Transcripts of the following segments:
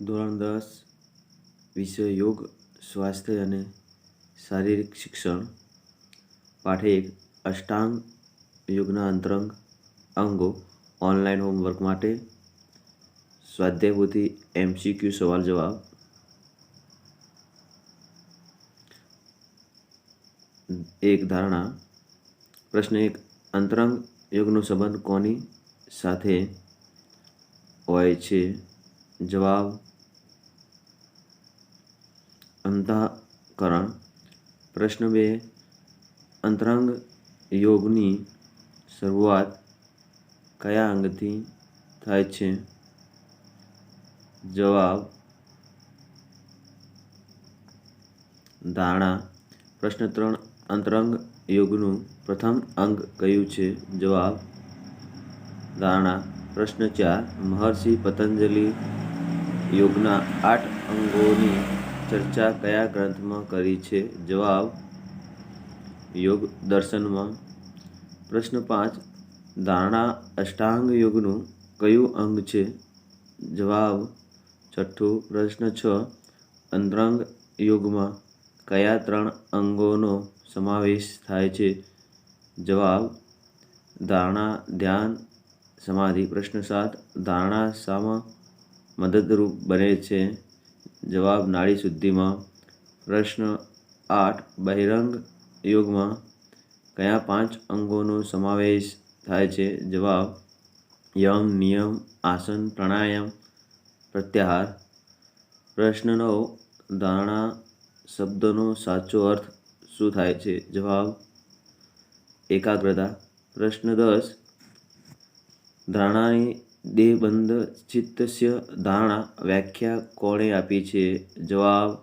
ધોરણ દસ, વિષય યોગ, સ્વાસ્થ્ય અને શારીરિક શિક્ષણ. પાઠ એક, અષ્ટાંગ યોગના અંતરંગ અંગો, ઓનલાઈન હોમવર્ક માટે. સ્વાધ્યાયભૂતિ, એમસીક્યુ સવાલ જવાબ. એક ધારણા, પ્રશ્ન એક, અંતરંગ યોગનો સંબંધ કોની સાથે હોય છે? જવાબ અંતઃકરણ. પ્રશ્ન બે, અંતરંગ યોગની શરૂઆત કયા અંગથી થાય છે? જવાબ ધારણા. પ્રશ્ન ત્રણ, અંતરંગ યોગનું પ્રથમ અંગ કયું છે? જવાબ ધારણા. પ્રશ્ન ચાર, મહર્ષિ પતંજલિ યોગના આઠ અંગોની ચર્ચા કયા ગ્રંથમાં કરી છે? જવાબ, યોગ દર્શનમાં. પ્રશ્ન પાંચ ધારણા અષ્ટાંગ યોગનું કયું અંગ છે? જવાબ, છઠ્ઠું. પ્રશ્ન છ, અંતરંગ યોગમાં કયા ત્રણ અંગોનો સમાવેશ થાય છે? જવાબ ધારણા ધ્યાન, સમાધિ. પ્રશ્ન સાત ધારણા શામાં મદદરૂપ બને છે. જવાબ નાડી શુદ્ધિમાં પ્રશ્ન આઠ, બહિરંગ યોગમાં કયા પાંચ અંગોનો સમાવેશ થાય છે? જવાબ, યમ, નિયમ, આસન, પ્રાણાયામ, પ્રત્યાહાર. પ્રશ્ન નવ, ધારણા શબ્દનો સાચો અર્થ શું થાય છે? જવાબ, એકાગ્રતા. પ્રશ્ન દસ, ધારણાની દેહબંધ ચિત્તસ્ય ધારણા વ્યાખ્યા કોણે આપી છે? જવાબ,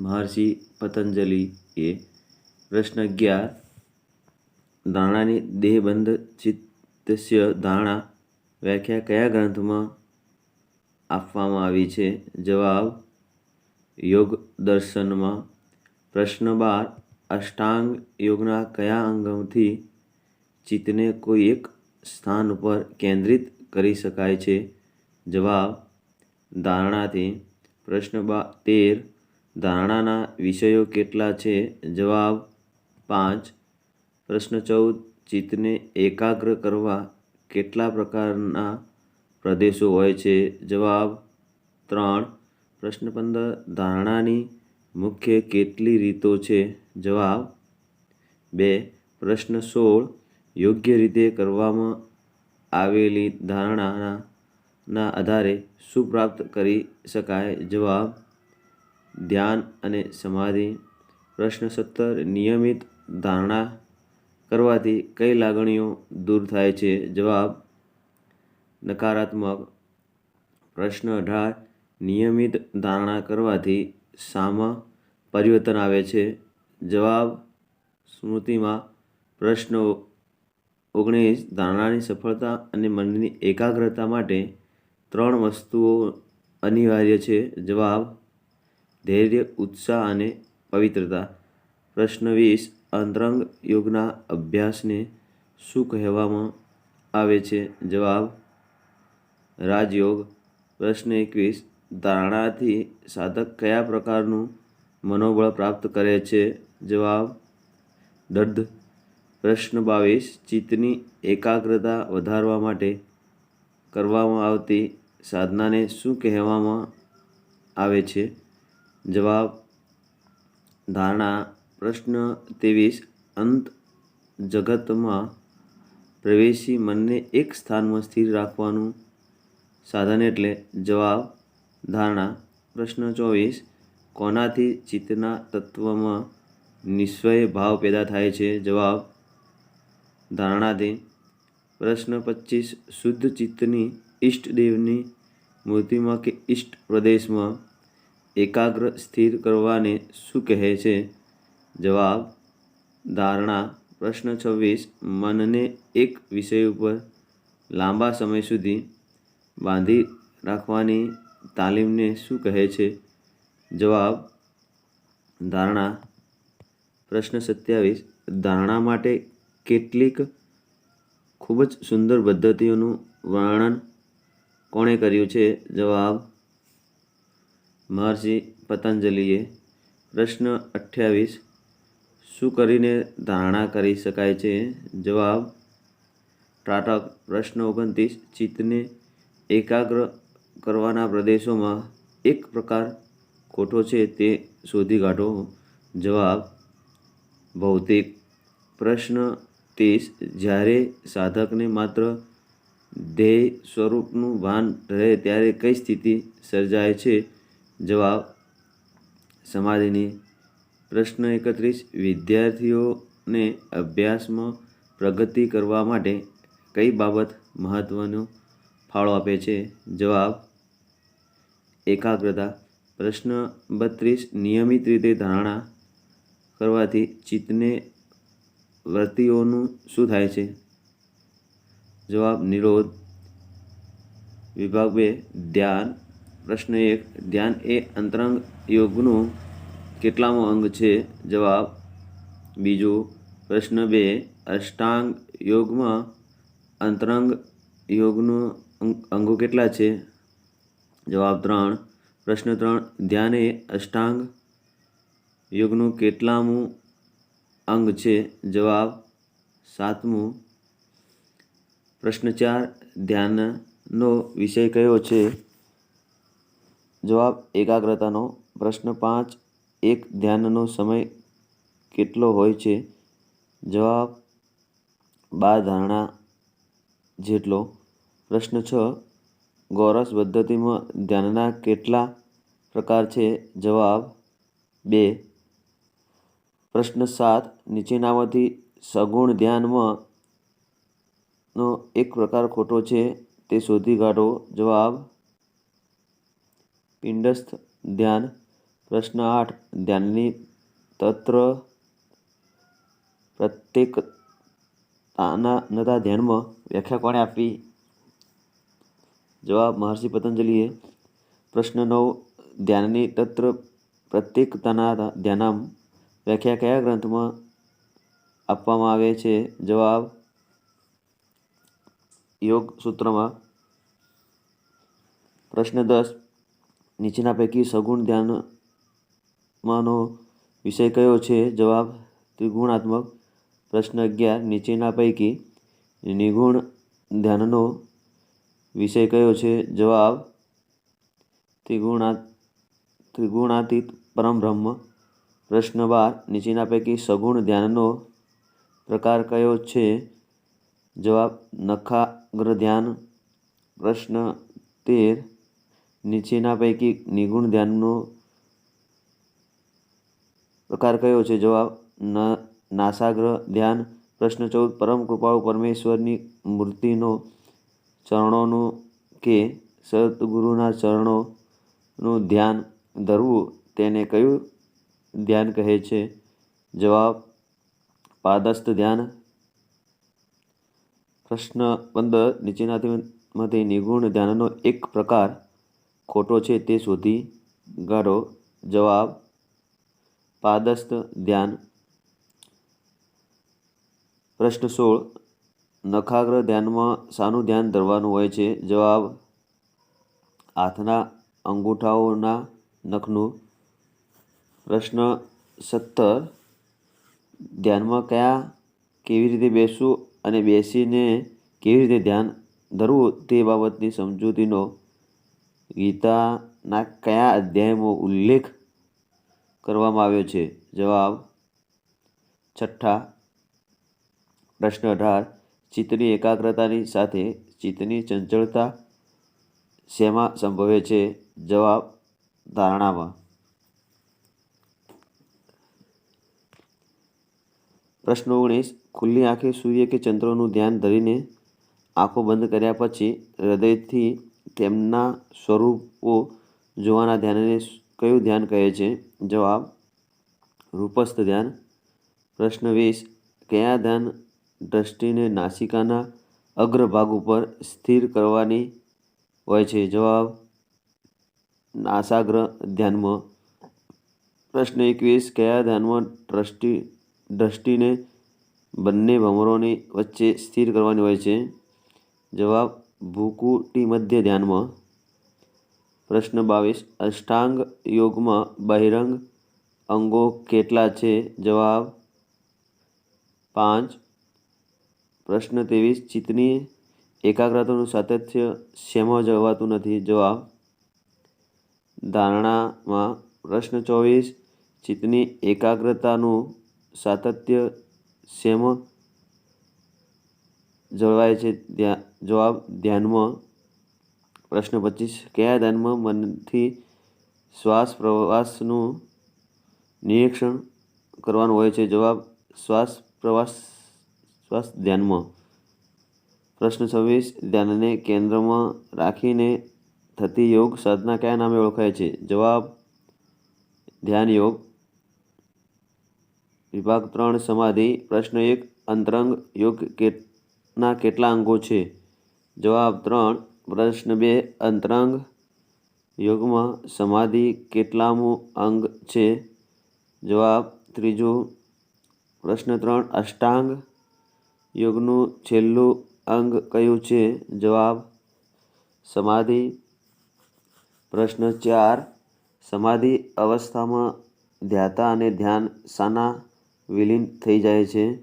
મહર્ષિ પતંજલિએ. પ્રશ્ન અગિયાર. ધારણાની દેહબંધ ચિત્તસ્ય ધારણા વ્યાખ્યા કયા ગ્રંથમાં આપવામાં આવી છે? જવાબ યોગ દર્શનમાં પ્રશ્ન બાર. અષ્ટાંગ યોગના કયા અંગમથી ચિત્તને કોઈ એક સ્થાન ઉપર કેન્દ્રિત કરી શકાય છે? જવાબ, ધારણાથી. પ્રશ્ન બા, તેર. ધારણાના વિષયો કેટલા છે? જવાબ, પાંચ. પ્રશ્ન ચૌદ, ચિત્તને એકાગ્ર કરવા કેટલા પ્રકારના પ્રદેશો હોય છે? જવાબ, ત્રણ. પ્રશ્ન પંદર, ધારણાની મુખ્ય કેટલી રીતો છે? જવાબ, બે. પ્રશ્ન સોળ, યોગ્ય રીતે કરવામાં આવેલી ધારણાના આધારે શું પ્રાપ્ત કરી શકાય? જવાબ, ધ્યાન અને સમાધિ. પ્રશ્ન સત્તર, નિયમિત ધારણા કરવાથી કઈ લાગણીઓ દૂર થાય છે? જવાબ, નકારાત્મક. પ્રશ્ન અઢાર, નિયમિત ધારણા કરવાથી સામા પરિવર્તન આવે છે? જવાબ, સ્મૃતિમાં પ્રશ્ન ઓગણીસ, ધારણાની સફળતા અને મનની એકાગ્રતા માટે ત્રણ વસ્તુઓ અનિવાર્ય છે. જવાબ, ધૈર્ય, ઉત્સાહ અને પવિત્રતા. પ્રશ્ન વીસ, અંતરંગ યોગના અભ્યાસને શું કહેવામાં આવે છે? જવાબ, રાજયોગ. પ્રશ્ન એકવીસ, ધારણાથી સાધક કયા પ્રકારનું મનોબળ પ્રાપ્ત કરે છે? જવાબ, દર્દ. પ્રશ્ન બાવીસ, ચિત્તની એકાગ્રતા વધારવા માટે કરવામાં આવતી સાધનાને શું કહેવામાં આવે છે? જવાબ, ધારણા, પ્રશ્ન ત્રેવીસ, અંત જગતમાં પ્રવેશી મનને એક સ્થાનમાં સ્થિર રાખવાનું સાધન એટલે જવાબ, ધારણા. પ્રશ્ન ચોવીસ, કોનાથી ચિત્તના તત્વમાં નિશ્ચય ભાવ પેદા થાય છે? જવાબ ધારણાથી પ્રશ્ન પચીસ. શુદ્ધ ચિત્તની ઈષ્ટદેવની મૂર્તિમાં કે ઈષ્ટ પ્રદેશમાં એકાગ્ર સ્થિર કરવાને શું કહે છે? જવાબ, ધારણા. પ્રશ્ન છવ્વીસ. મનને એક વિષય ઉપર લાંબા સમય સુધી બાંધી રાખવાની તાલીમને શું કહે છે? જવાબ, ધારણા. પ્રશ્ન સત્યાવીસ. ધારણા માટે કેટલીક ખૂબ જ સુંદર પદ્ધતિઓનું વર્ણન કોણે કર્યું છે? જવાબ, મહર્ષિ પતંજલિએ. પ્રશ્ન અઠ્યાવીસ, શું કરીને ધારણા કરી શકાય છે? જવાબ, ત્રાટક. પ્રશ્ન ઓગણત્રીસ, ચિત્તને એકાગ્ર કરવાના પ્રદેશોમાં એક પ્રકાર ખોટો છે તે શોધી કાઢો. જવાબ, ભૌતિક. પ્રશ્ન ત્રીસ જ્યારે સાધકને માત્ર ધ્યેય સ્વરૂપનું ભાન રહે ત્યારે કઈ સ્થિતિ સર્જાય છે? જવાબ, સમાધિની પ્રશ્ન એકત્રીસ. વિદ્યાર્થીઓને અભ્યાસમાં પ્રગતિ કરવા માટે કઈ બાબત મહત્ત્વનો ફાળો આપે છે? જવાબ, એકાગ્રતા. પ્રશ્ન બત્રીસ. નિયમિત રીતે ધારણા કરવાથી ચિત્તને વૃત્તિઓનું શું થાય છે? જવાબ નિરોધ. વિભાગ બે, ધ્યાન. પ્રશ્ન એક, ધ્યાન એ અંતરંગ યોગનું કેટલામો અંગ છે? જવાબ બીજું, પ્રશ્ન બે, અષ્ટાંગ યોગમાં અંતરંગ યોગનું અંગો કેટલા છે? જવાબ ત્રણ, પ્રશ્ન ત્રણ, ધ્યાન અષ્ટાંગ યોગનું કેટલામું અંગ છે? જવાબ સાતમું. પ્રશ્ન ચાર, ધ્યાનનો વિષય કયો છે? જવાબ એકાગ્રતાનો. પ્રશ્ન પાંચ, એક ધ્યાનનો સમય કેટલો હોય છે? જવાબ બાર ધારણા જેટલો. પ્રશ્ન છ, ગૌરસ પદ્ધતિમાં ધ્યાનના કેટલા પ્રકાર છે? જવાબ બે. પ્રશ્ન સાત, નીચેનામાંથી સગુણ ધ્યાનમાં નો એક પ્રકાર ખોટો છે તે શોધી કાઢો. જવાબ, પિંડસ્થ ધ્યાન. પ્રશ્ન આઠ, ધ્યાનની તત્ર પ્રત્યેક નતા ધ્યાનમાં વ્યાખ્યા કોણે આપી? જવાબ, મહર્ષિ પતંજલિએ. પ્રશ્ન નવ, ધ્યાનની તત્ર પ્રત્યેક પ્રત્યેકતાના ધ્યાનામ વ્યાખ્યા કયા ગ્રંથમાં આપવામાં આવે છે? જવાબ યોગ સૂત્રમાં. પ્રશ્ન દસ. નીચેના પૈકી સગુણ ધ્યાનમાંનો વિષય કયો છે? જવાબ ત્રિગુણાત્મક. પ્રશ્ન અગિયાર. નીચેના પૈકી નિગુણ ધ્યાનનો વિષય કયો છે? જવાબ ત્રિગુણા ત્રિગુણાતીત પરમ બ્રહ્મ. પ્રશ્ન બાર નીચેના પૈકી સગુણ ધ્યાનનો પ્રકાર કયો છે? જવાબ, નખાગ્ર ધ્યાન. પ્રશ્ન તેર, નીચેના પૈકી નિગુણ ધ્યાનનો પ્રકાર કયો છે? જવાબ નાસાગ્ર ધ્યાન. પ્રશ્ન ચૌદ, પરમ કૃપાળુ પરમેશ્વરની મૂર્તિનો ચરણોનું કે સદગુરુના ચરણોનું ધ્યાન ધરવું, તેને કયું ધ્યાન કહે છે. જવાબ, પાદસ્થ ધ્યાન. પ્રશ્ન પંદર, નીચેનામાંથી નિગુણ ધ્યાનનો એક પ્રકાર ખોટો છે તે શોધી કાઢો. જવાબ, પાદસ્થ ધ્યાન. પ્રશ્ન સોળ, નખાગ્ર ધ્યાનમાં શાનું ધ્યાન ધરવાનું હોય છે? જવાબ, હાથના અંગૂઠાઓના નખનું પ્રશ્ન સત્તર. ધ્યાનમાં કયા કેવી રીતે બેસવું અને બેસીને કેવી રીતે ધ્યાન ધરવું તે બાબતની સમજૂતીનો ગીતાના કયા અધ્યાયમાં ઉલ્લેખ કરવામાં આવ્યો છે? જવાબ છઠ્ઠા. પ્રશ્ન અઢાર. ચિત્તની એકાગ્રતાની સાથે ચિત્તની ચંચળતા શેમાં સંભવે છે? જવાબ ધારણામાં. પ્રશ્ન ઓગણીસ, ખુલ્લી આંખે સૂર્ય કે ચંદ્રનું ધ્યાન ધરીને આંખો બંધ કર્યા પછી હૃદયથી તેમના સ્વરૂપો જોવાના ધ્યાનને કયું ધ્યાન કહે છે? જવાબ, રૂપસ્થ ધ્યાન. પ્રશ્ન વીસ, કયા ધ્યાન દ્રષ્ટિને નાસિકાના અગ્રભાગ ઉપર સ્થિર કરવાની હોય છે? જવાબ, નાસાગ્ર ધ્યાનમાં. પ્રશ્ન એકવીસ, કયા ધ્યાનમાં દ્રષ્ટિ દ્રષ્ટિને બંને ભમરોની વચ્ચે સ્થિર કરવાની હોય છે. જવાબ, ભૂકુટી મધ્ય ધ્યાનમાં. પ્રશ્ન બાવીસ, અષ્ટાંગ યોગમાં બહિરંગ અંગો કેટલા છે? જવાબ, પાંચ. પ્રશ્ન ત્રેવીસ, ચિત્તની એકાગ્રતાનું સાતત્ય શેમાં જવાતું નથી? જવાબ, ધારણામાં. પ્રશ્ન ચોવીસ, ચિત્તની એકાગ્રતાનું સાતત્ય શેમ જળવાય છે. ધ્યા, જવાબ ધ્યાનમાં પ્રશ્ન પચીસ. કયા ધ્યાનમાં મનથી શ્વાસ પ્રવાસનું નિરીક્ષણ કરવાનું હોય છે? જવાબ શ્વાસ પ્રવાસ, શ્વાસ ધ્યાનમાં. પ્રશ્ન છવ્વીસ. ધ્યાનને કેન્દ્રમાં રાખીને થતી યોગ સાધના કયા નામે ઓળખાય છે? જવાબ ધ્યાન યોગ વિભાગ ત્રણ સમાધિ, પ્રશ્ન એક, અંતરંગ યોગ ના કેટલા અંગો છે? જવાબ ત્રણ, પ્રશ્ન બે, અંતરંગ યોગમાં સમાધિ કેટલામું અંગ છે? જવાબ ત્રીજું, પ્રશ્ન ત્રણ, અષ્ટાંગ યોગનું છેલ્લું અંગ કયું છે? જવાબ સમાધિ. પ્રશ્ન ચાર, સમાધિ અવસ્થામાં ધ્યાતા અને ધ્યાન શાના વિલીન થઈ જાય છે.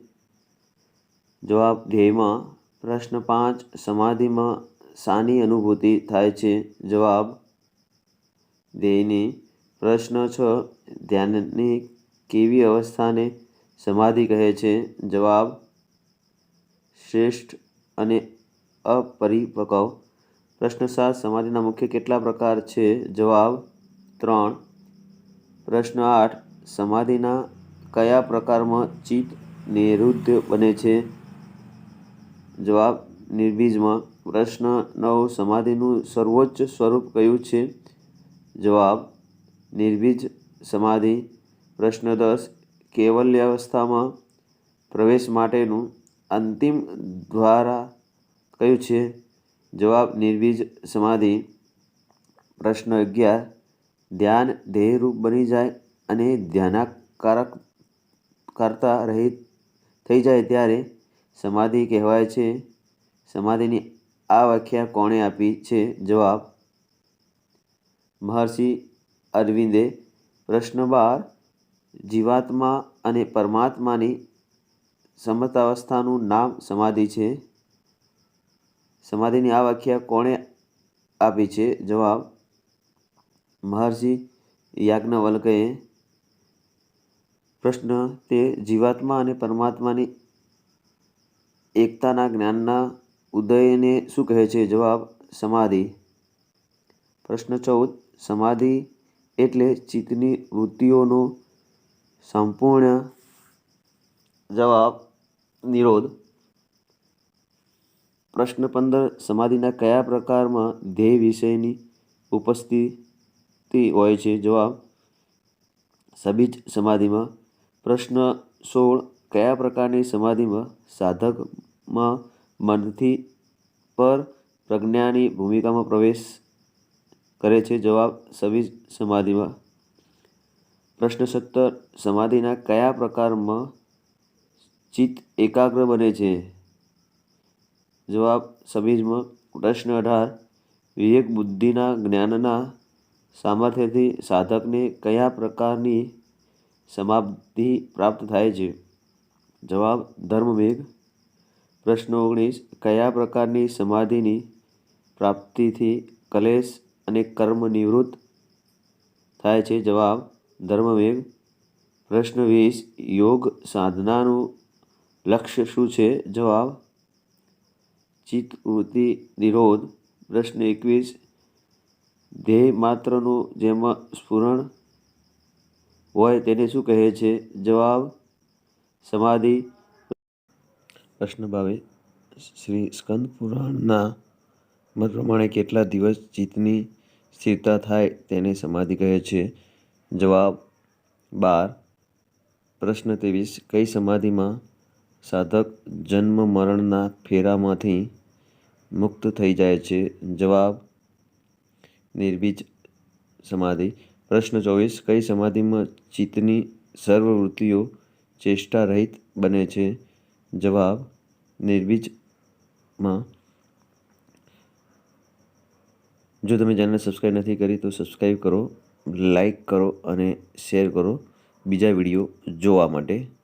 જવાબ ધ્યેયમાં પ્રશ્ન પાંચ, સમાધિમાં શાની અનુભૂતિ થાય છે. જવાબ ધ્યેયની પ્રશ્ન છ, ધ્યાનની કેવી અવસ્થાને સમાધિ કહે છે? જવાબ, શ્રેષ્ઠ અને અપરિપક્વ. પ્રશ્ન સાત, સમાધિના મુખ્ય કેટલા પ્રકાર છે? જવાબ, ત્રણ. પ્રશ્ન આઠ, સમાધિના કયા પ્રકારમાં ચિત્ત નિરુદ્ધ બને છે? જવાબ, નિર્બીજમાં પ્રશ્ન નવ, સમાધિનું સર્વોચ્ચ સ્વરૂપ કયું છે? જવાબ, નિર્બીજ સમાધિ. પ્રશ્ન દસ કૈવલ્ય અવસ્થામાં પ્રવેશ માટેનું અંતિમ દ્વારા કયું છે? જવાબ, નિર્બીજ સમાધિ. પ્રશ્ન અગિયાર, ધ્યાન ધ્યેયરૂપ બની જાય અને ધ્યાનાકારક કરતા રહિત થઈ જાય ત્યારે સમાધિ કહેવાય છે. સમાધિની આ વ્યાખ્યા કોણે આપી છે? જવાબ, મહર્ષિ અરવિંદે. પ્રશ્ન બાર, જીવાત્મા અને પરમાત્માની સમતાવસ્થાનું નામ સમાધિ છે? સમાધિની આ વ્યાખ્યા કોણે આપી છે? જવાબ, મહર્ષિ યાજ્ઞવલ્કએ પ્રશ્ન, તે જીવાત્મા અને પરમાત્માની એકતાના જ્ઞાનના ઉદયને શું કહે છે? જવાબ, સમાધિ. પ્રશ્ન ચૌદ, સમાધિ એટલે ચિત્તની વૃત્તિઓનો સંપૂર્ણ જવાબ, નિરોધ. પ્રશ્ન પંદર, સમાધિના કયા પ્રકારમાં ધ્યેય વિષયની ઉપસ્થિતિ હોય છે? જવાબ, સબીજ સમાધિમાં. પ્રશ્ન સોળ, કયા પ્રકારની સમાધિમાં સાધકમાં મનથી પર પ્રજ્ઞાની ભૂમિકામાં પ્રવેશ કરે છે? જવાબ સવિ સમાધિમાં. પ્રશ્ન સત્તર, સમાધિના કયા પ્રકારમાં ચિત્ત એકાગ્ર બને છે? જવાબ સબીજમાં પ્રશ્ન અઢાર, વિવેક બુદ્ધિના જ્ઞાનના સામર્થ્યથી સાધકને કયા પ્રકારની સમાધિ પ્રાપ્ત થાય છે. જવાબ, ધર્મમેઘ. પ્રશ્ન ઓગણીસ, કયા પ્રકારની સમાધિની પ્રાપ્તિથી કલેશ અને કર્મ નિવૃત્ત થાય છે? જવાબ ધર્મવેગ પ્રશ્ન વીસ, યોગ સાધનાનું લક્ષ્ય શું છે? જવાબ, ચિત્તવૃત્તિ નિરોધ. પ્રશ્ન એકવીસ, ધ્યેય માત્રનું જેમાં સ્ફુરણ હોય તેને શું કહે છે? જવાબ, સમાધિ. પ્રશ્ન ભાવે, શ્રી સ્કંદ પુરાણના મત પ્રમાણે કેટલા દિવસ ચિત્તની સ્થિરતા થાય તેને સમાધિ કહે છે? જવાબ, બાર. પ્રશ્ન ત્રેવીસ, કઈ સમાધિમાં સાધક જન્મ મરણના ફેરામાંથી મુક્ત થઈ જાય છે? જવાબ, નિર્બીજ સમાધિ. પ્રશ્ન ચોવીસ, કઈ સમાધિમાં ચિત્તની સર્વ વૃત્તિઓ ચેષ્ટારહિત બને છે? જવાબ નિર્બીજમાં જો તમે ચેનલ સબસ્ક્રાઈબ નથી કરી, તો સબસ્ક્રાઈબ કરો લાઈક કરો અને શેર કરો બીજા વીડિયો જોવા માટે.